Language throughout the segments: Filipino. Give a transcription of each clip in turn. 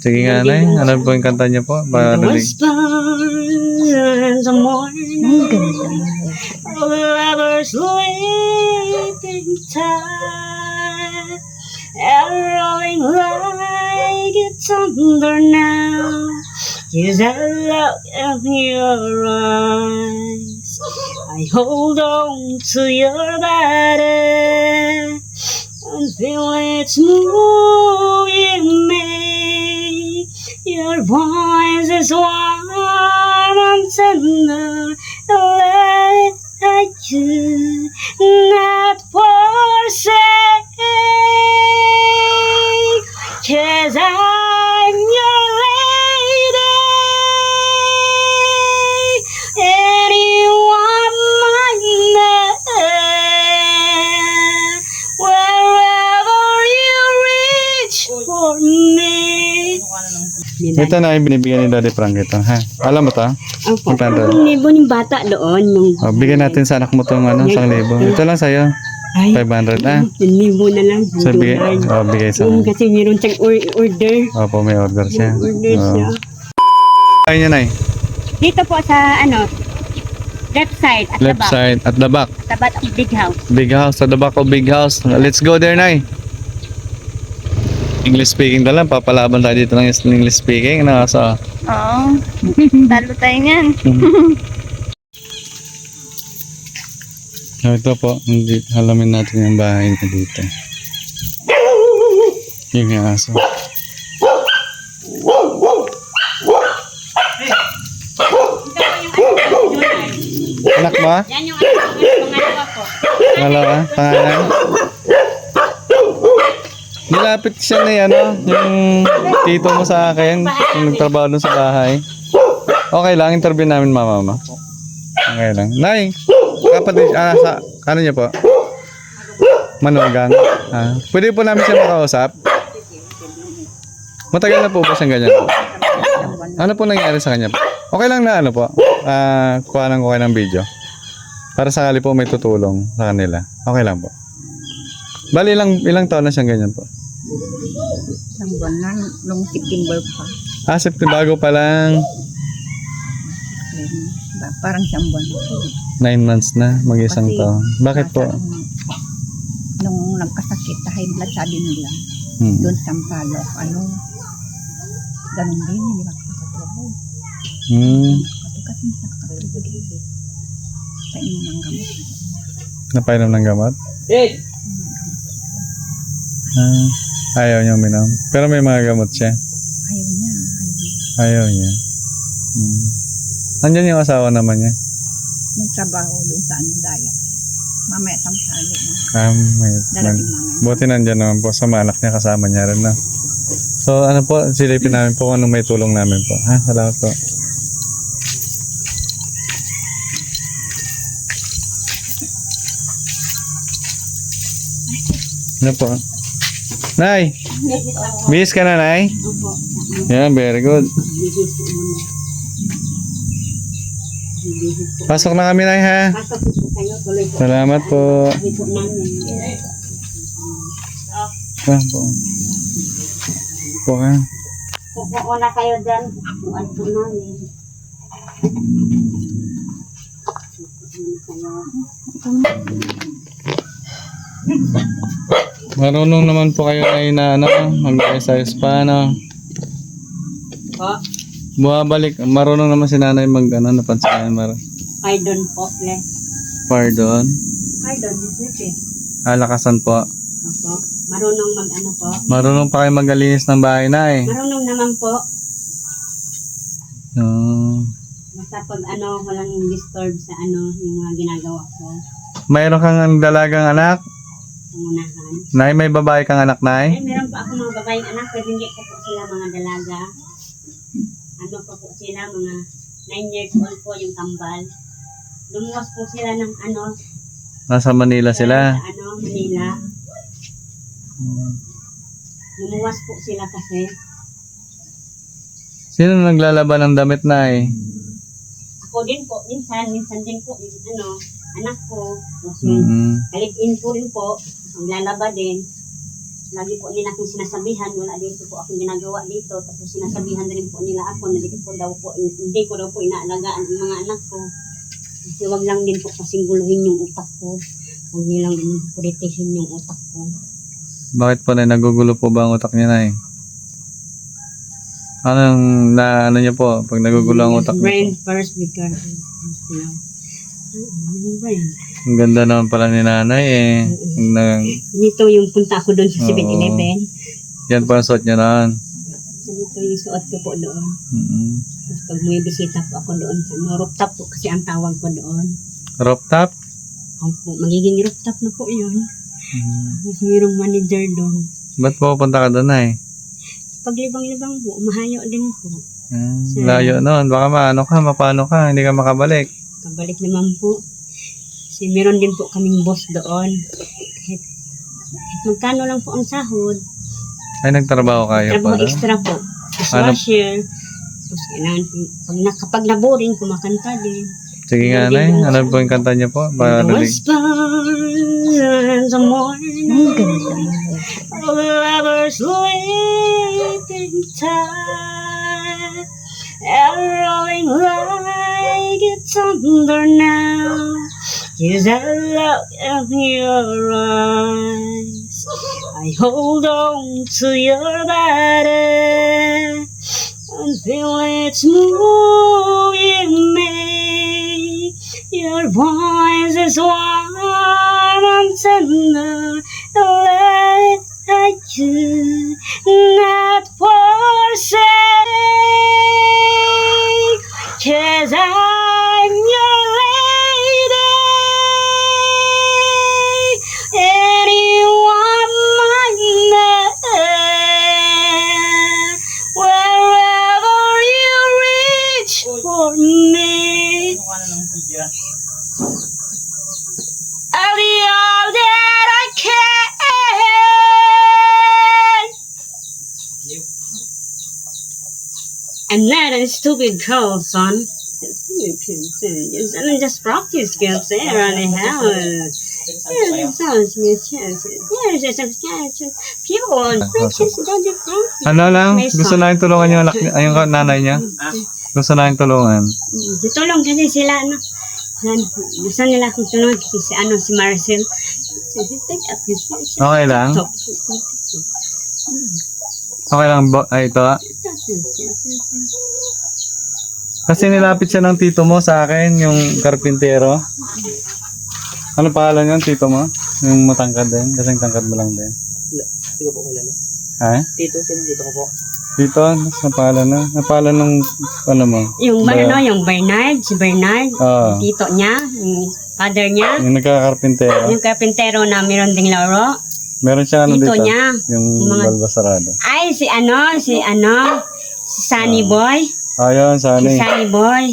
Sige nga, Nay. Ano po yung kanta niyo po? Para rinig. The morning lovers sleeping time and rolling like it's under now. As I look in your eyes, I hold on to your body and feel it's moving me. Voice is warm and tender, Ito na yung binibigyan ni Daddy Frank ito, ha? Alam mo to? Opo. Ang libo ng bata doon. Nung, Oh, bigyan natin sa anak mo itong ano, isang libo. Ito lang sa'yo. ay, 500, ah. libo na lang. So, bigay, oh, bigay sa Mm, kasi meron siyang or- order. Opo, may order siya. Order siya. Oh. Ayun yan, Nay. Dito po sa ano, left side at Left the back. side, at the back. Tabat ang big house. Big house, at the back of big house. Let's go there, Nay. English speaking na lang. Papalaban tayo dito ng English speaking. Ano, so, Oo. Talo tayo niyan. So, ito po, hindi, halamin natin yung bahay na dito. Yung aso. Anak ah? Yan yung ano, yung pangalawa ko. Dalawa? Pangalan? Nilapit siya na ano, yung tito mo sa akin, yung nagtrabaho dun sa bahay. Okay lang, interview namin mama mo. Okay lang. Nay, kapatid, ah, sa, ano niya po? Manugang. Ah, pwede po namin siya makausap? Matagal na po ba siyang ganyan? Ano po nangyari sa kanya po? Okay lang na ano po? Ah, kuha lang ko kayo ng video. Para sakali po may tutulong sa kanila. Okay lang po. Bali, ilang, ilang taon na siyang ganyan po? Isang buwan na, nung September pa. Ah, September, bago pa lang. Ba- Parang isang buwan. Nine months na, mag-isang Kasi- taon. Bakit po? Nung nagkasakit, high blood sabi nila, Hmm. doon sa Sampaloc, ano, ganun din, hindi makakatulog. Hmm. Kasi kasi nakakatulog. Painom ng gamot. Napainom ng gamot? Ah, ayaw niya uminom. Pero may mga gamot siya. Ayaw niya, ayaw niya. Ayaw niya. Hmm. Andyan yung asawa naman niya. May trabaho doon sa ano, daya. Mamaya tanghali na. Ah, may, Darating mamaya. Buti nandyan naman po sa mga anak niya kasama niya rin na. So ano po, silipin namin po kung anong may tulong namin po. Ha, salamat po. Ano po? Nay! Bihis ka na, Nay? Yan, very good. Pasok na kami, Nay, ha? Kayo. Salamat po. Ah, po. Po, ha? Pupo na kayo dyan. Buwan po namin. Marunong naman po kayo na na ano, mag-exercise pa, ano. Po, Bumabalik, marunong naman si nanay mag, ano, napansin mar. pardon po, le. Pardon. Pardon, sige. Alakasan po. Opo. Marunong mag ano po. Marunong pa kayo magalinis ng bahay na eh. Marunong naman po. Oh. Basta pag ano, walang disturb sa ano, yung mga ginagawa ko. Mayroon kang dalagang anak? Pangunahan. Nay, may babae kang anak, Ay, nay? meron pa ako mga babaeng anak, pero hindi ko po sila mga dalaga. Ano pa po sila, mga 9 years old po yung kambal. Lumuwas po sila ng ano, Nasa Manila sila. sa ano, Manila. Lumuwas po sila kasi. Sino naglalaban ng damit, nay? Ako din po, minsan, minsan din po, yung ano, anak ko, yung Mm-hmm. Kalig-in po rin po, maglalaba din. lagi po nila akong sinasabihan, wala dito po akong ginagawa dito, tapos sinasabihan na rin po nila ako na dito po daw po, hindi ko daw po inaalagaan ang mga anak ko. Kasi wag lang din po kasing guluhin yung utak ko. Huwag nilang puritihin yung utak ko. Bakit po na nagugulo po ba ang utak niya na Anong na ano niya po pag nagugulo ang utak niya Brain first because, you know, brain. Ang ganda naman pala ni nanay eh. Na, Dito yung punta ako doon sa Oo. 7-Eleven. yan ang suot niya noon. Dito yung suot ko po doon. Mm-hmm. Tapos pag may bisita po ako doon, sa no, rooftop po kasi ang tawag ko doon. Roof top? Opo, magiging rooftop na po yun. Mm. Tapos mayroong manager doon. Ba't po pupunta ka doon ay? Paglibang-libang po, mahayo din po. Sir. layo noon. Baka maano ka, mapano ka, hindi ka makabalik. Kabalik naman po. Kasi meron din po kaming boss doon. Kahit, kahit magkano lang po ang sahod. Ay, nagtrabaho kayo Trabaho pala. extra po. Ano? washer. Tapos kailangan pag, kapag naboring, kumakanta din. Sige nga, Nay. Ano po yung kanta niyo po? Para The dalig. whispers in the morning. Lovers sleeping tight. And rolling like it's under now. Yes, I look in your eyes. I hold on to your body until it's moving me. Your voice is warm and tender, stupid girl, son. And just practice skills there on the house. Practice. Ano lang? Gusto na yung tulungan yung, anak, yung nanay niya? Gusto na yung tulungan. Tutulong kasi sila, ano. Gusto nila akong tulungan kasi si, ano, si Marcel. Okay lang? Okay lang ba? Ay, ito ah. Kasi nilapit siya ng tito mo sa akin, yung karpintero. Ano pangalan yun, tito mo? Yung matangkad din? Kasing tangkad mo lang din. Hindi ko po kilala. Ha? Tito, sino dito ko po? Tito, sa pangalan na? Ang pangalan ng, ano mo? Yung Ba- ano, yung Bernard, si Bernard, Oo. tito niya, yung father niya, yung nagkakarpintero. yung karpintero na meron ding laro, Meron siya ano tito dito? niya. Yung Mga- balbasarado. Ay, si ano, si ano, si Sunny Boy, Ayun, si sani. Sunny Boy.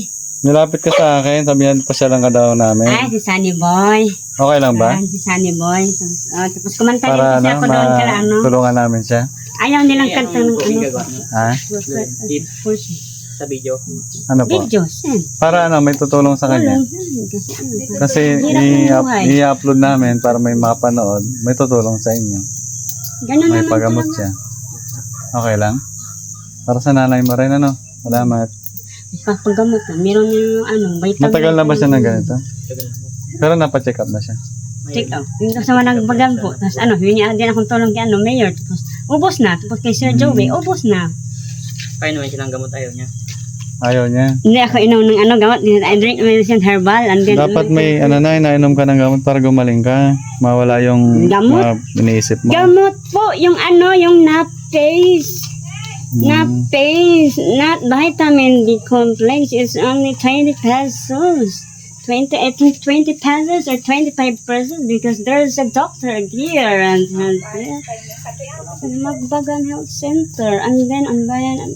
Nilapit ka sa akin, sabihan pa siya lang ka daw namin. Ay, si Sunny Boy. Okay lang ba? Ayan, si Sunny Boy. So, oh, tapos kumanta din Para kasi ano, ako doon kala ano. matulungan namin siya. Ayaw nilang kanta ng ano. Ha? sa video. Ano po? Videos, eh. Para ano, may tutulong sa kanya. Eh, Kasi ano, Kasi buhay. i-upload namin para may makapanood, may tutulong sa inyo. ganun May naman pagamot siya. Okay lang? Para sa nanay mo rin, ano? Salamat. Papagamot na. Meron yung ano, vitamin. Matagal na ba siya ganito? Na po. Pero napacheck up na siya. Check out. Yung kasama nagbagan po. Tapos ano, yun yung din akong tulong kay ano, mayor. Tapos ubos na. Tapos kay Sir Hmm. Joey, ubos na. Kaya naman siya ng gamot ayaw niya. Ayaw niya. Hindi ako inom ng ano, gamot. I drink medicine herbal. And then, Dapat may ano na, inainom ka ng gamot para gumaling ka. Mawala yung Gamot? mga iniisip mo. Gamot po, yung ano, yung nap Nap Hmm. paste, not vitamin B complex. It's only 20 pesos. 20, I think 20 pesos or 25 pesos because there's a doctor here and, and there. Magbagan Health Center. And then, ang bayan, ang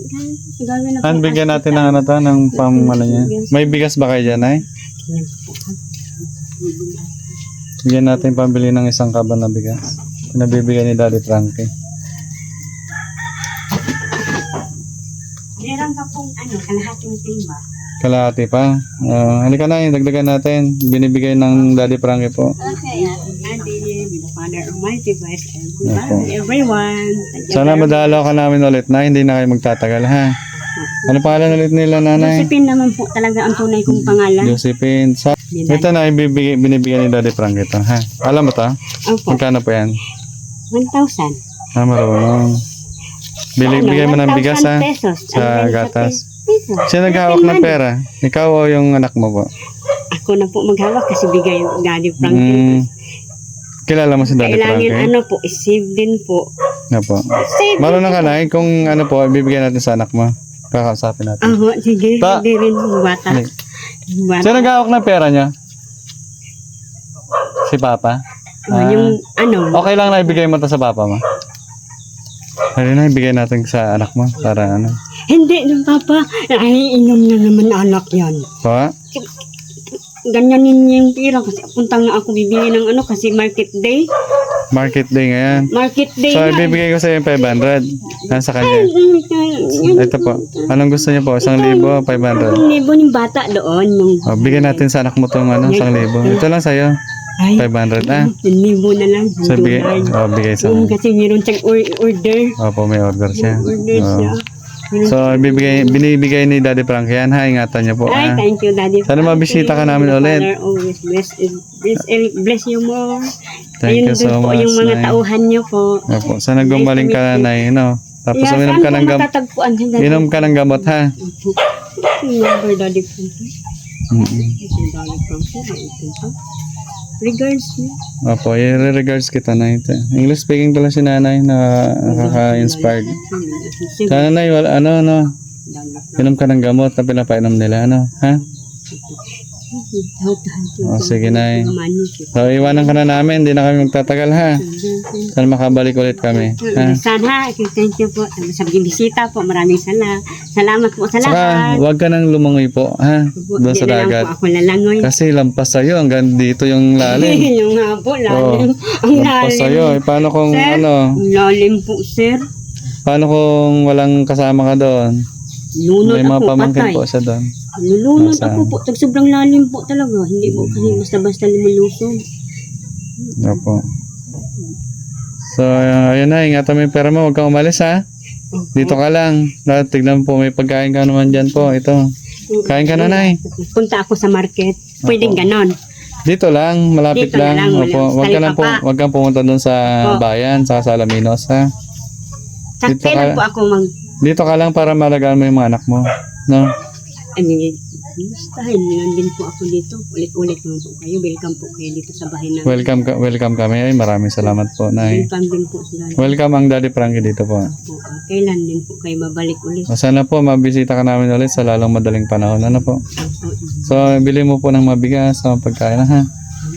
gawin na bigyan natin ng ano to, ng pam, ano niya. May bigas ba kayo dyan, ay? Bigyan natin pambili ng isang kaban na bigas. Pinabibigyan ni Daddy Frankie. Ka pong ano, kalahating timba. Kalahati pa. Uh, halika na, dagdagan natin. Binibigay ng Daddy Frankie po. Okay, Ate, the father Almighty, bless everyone. Sana madalaw ka namin ulit na hindi na kayo magtatagal ha. Ano pangalan ulit nila nanay? Josephine naman po talaga ang tunay kong pangalan. Josephine. Sa ito na ibibigay, binibigyan ni Daddy Frank ito ha. Alam mo to? Opo, Magkano po yan? 1,000. Ah, marunong. Bili, bigay mo ng bigas ha. 1,000 pesos. Sa Ano gatas. Sino naghahawak ng pera? Ikaw o yung anak mo po? Ako na po maghawak kasi bigay yung Daddy Frank. Mm, kilala mo si Daddy Frank Kailangan eh? ano po, isave din po. Nga po. Save Marunong ka na eh, kung ano po, ibibigay natin sa anak mo. Kakausapin natin. Aho, sige, Pa- hindi rin yung bata. Hindi. Yung bata. Sino naghahawak ng pera niya? Si Papa? Oh, yung ano, Okay lang na ibigay mo to sa Papa mo. Ano na, ibigay natin sa anak mo para ano. hindi, yung papa, ay inom na naman anak yan. Pa? Ganyan ninyo yung pira kasi punta nga ako bibili ng ano kasi market day. Market day ngayon. Market day So, na. ibibigay ko sa iyo 500. Nasa kanya. Ito po. Anong gusto niyo po? 1,000, 500. Yung libo ng bata doon. Yung, O, bigyan natin sa anak mo itong ano, 1,000. Ito lang sa'yo. Ay, 500 ah. yung libo na lang. So, yung bigay, oh, bigay sa Yung kasi meron siyang or- order. Opo, may order siya. Order Oo. siya. So, bibigay, binibigay ni Daddy Frank yan ha. Ingatan niyo po Ay, ha. thank you, Daddy. Sana mabisita ka namin Father, ulit. always bless, bless, bless you more. Thank Ayun you so po much, yung mga Nay. tauhan niyo po. Opo, sana gumaling ka na, Nay, no? Tapos Kaya uminom ka ng gamot. matatagpuan Daddy? Inom ka ng gamot ha. Number, Daddy Frankie. Mm-mm. Daddy Frankie, ito po. Regards niyo. Opo, i-regards kita na ito. English speaking pala si nanay na nakaka-inspired. Sana nay, wala, ano, ano, inom ka ng gamot na pinapainom nila, ano, ha? Frankie. O, sige, Nay. Mani, So, iwanan ka na namin, hindi na kami magtatagal, ha? Sana makabalik ulit kami, ha? Sana, thank you po. Sa bisita po, maraming sala. Salamat po sa Saka, huwag ka nang lumangoy po, ha? Doon sa na lang dagat. po ako lalangoy. Kasi lampas sa'yo, hanggang dito yung lalim. yung nga po, lalim. Oh, Ang Lampas sa'yo. lalim. Eh, paano kung, Sir? ano, lalim po, sir. paano kung walang kasama ka doon? Lunod May mga ako, pamangkin patay. po siya doon. Lulunod Nasa- ako po. Tag sobrang lalim po talaga. Hindi po kasi basta-basta lumulusog. Opo. So, uh, ayun na, ingatan mo yung pera mo, huwag kang umalis ha. Dito ka lang. Lahat, tignan po, may pagkain ka naman dyan po. Ito. Kain ka na, Nay. Punta ako sa market. Pwedeng ganon. Dito lang, malapit Dito lang. lang, Opo, wag ka lang po, wag kang pumunta doon sa Opo. bayan, sa Salaminos ha. Dito ka- po ako mag... Dito ka lang para malagaan mo yung mga anak mo. No? I mean, hindi din po ako dito. Ulit-ulit naman po kayo. Welcome po kayo dito sa bahay namin. Welcome ka, welcome kami. Ay, maraming salamat po, Nay. Welcome din po sila. Welcome ang Daddy Frankie dito po. Po. Kailan din po kayo babalik ulit. O, Sana po mabisita ka namin ulit sa lalong madaling panahon. Ano po? Opo. So, bili mo po ng mabigas sa pagkain ha.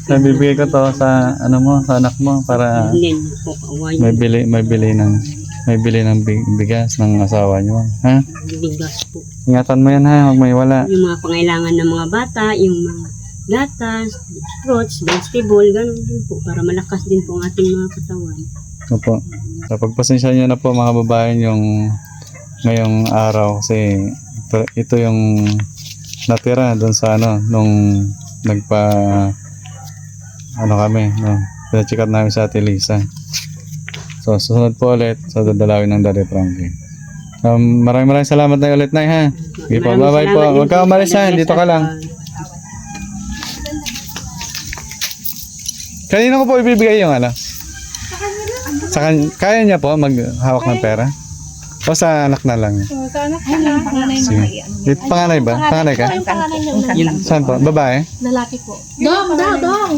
So, bibigay ko to sa ano mo, sa anak mo para Hindi na po kawain. may bili, may bili ng may bili ng bi- bigas ng asawa niyo. Ha? Bigas po. Ingatan mo yan ha, huwag may wala. Yung mga pangailangan ng mga bata, yung mga gatas, fruits, vegetable, ganun din po. Para malakas din po ang ating mga katawan. Opo. So, pagpasensya niyo na po mga babae yung ngayong araw kasi ito, ito yung natira doon sa ano nung nagpa ano kami no pinacheck out namin sa Ate Lisa so susunod po ulit sa dadalawin ng Daddy Frankie um, maraming maraming salamat na ulit na ha okay po bye bye Maraming po huwag ka umalis ha dito ka lang kanina ko po ibibigay yung ano sa kan kaya niya po maghawak ng pera o sa anak na lang niya Sa anak na. Panganay Sige. Ito, panganay ba? Panganay ka? Saan po? Babae? Lalaki po. Dong, dong, dong.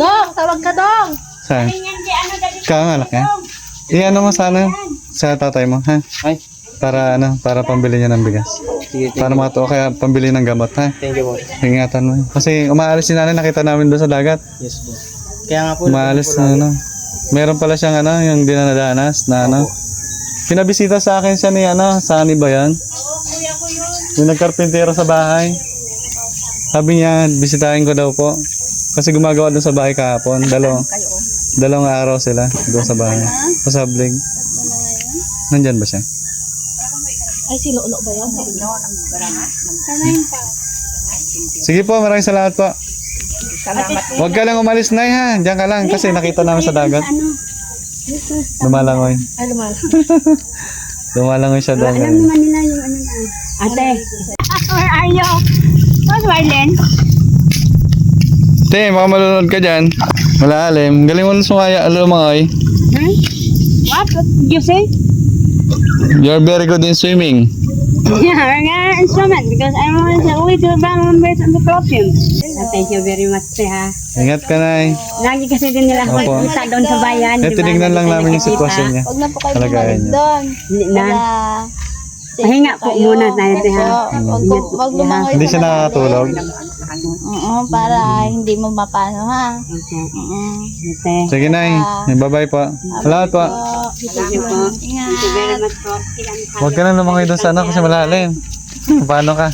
Dong, tawag ka dong. Saan? Ikaw ang anak niya? I-ano mo sana sa tatay mo, ha? Ay, Para ano, para pambili niya ng bigas. sige, Para mga to, kaya pambili ng gamot, ha? thank you po. Ingatan mo. Kasi umaalis si nanay, nakita namin doon sa dagat. Yes po. Kaya nga po, Umaalis na ano. Meron pala siyang ano, yung dinadanas na ano. Pinabisita sa akin siya ni ano, saan ba yan? Yung nagkarpintero sa bahay. Sabi niya, bisitahin ko daw po. Kasi gumagawa doon sa bahay kahapon. Dalawang, dalawang araw sila doon sa bahay. Sa sablig. Nandyan ba siya? Ay, sinuuno ba yan? Sige po, maraming salamat po. Huwag ka lang umalis na ha. Diyan ka lang kasi nakita namin sa dagat. Ano? Lumalangoy. Ay, lumal. Lumalangoy siya doon. Alam naman nila yung ano na. Ate. Where are you? Where's Marlene? Te, baka malunod ka dyan. Malalim. Galing mo sumaya. Lumangoy. Hmm? What? What did you say? You're very good in swimming. Yeah, we're gonna instrument because I want to only to brown members on the perfume. Thank you very much, te, ha. Ingat ka na Lagi kasi din nila ako kita doon sa bayan. Eh, tinignan lang namin yung sitwasyon niya. Huwag na po kayo bumalik doon. Hindi na. Pahinga po muna tayo, ha. Opo. Huwag lumangoy Hindi siya malalim. Nakakatulog. Oo, para hindi mo mapano ha. Oo. Ate. Sige na Bye-bye po. Salamat po. Thank you po. Ingat. Thank you very much po. Huwag ka na lumangoy doon sa ano kasi malalim. Paano ka?